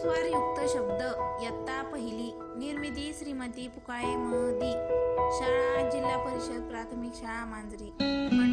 स्वरयुक्त शब्द यत्ता पहिली निर्मिती श्रीमती पुकाळे महदी शाळा जिल्हा परिषद प्राथमिक शाळा मांजरी.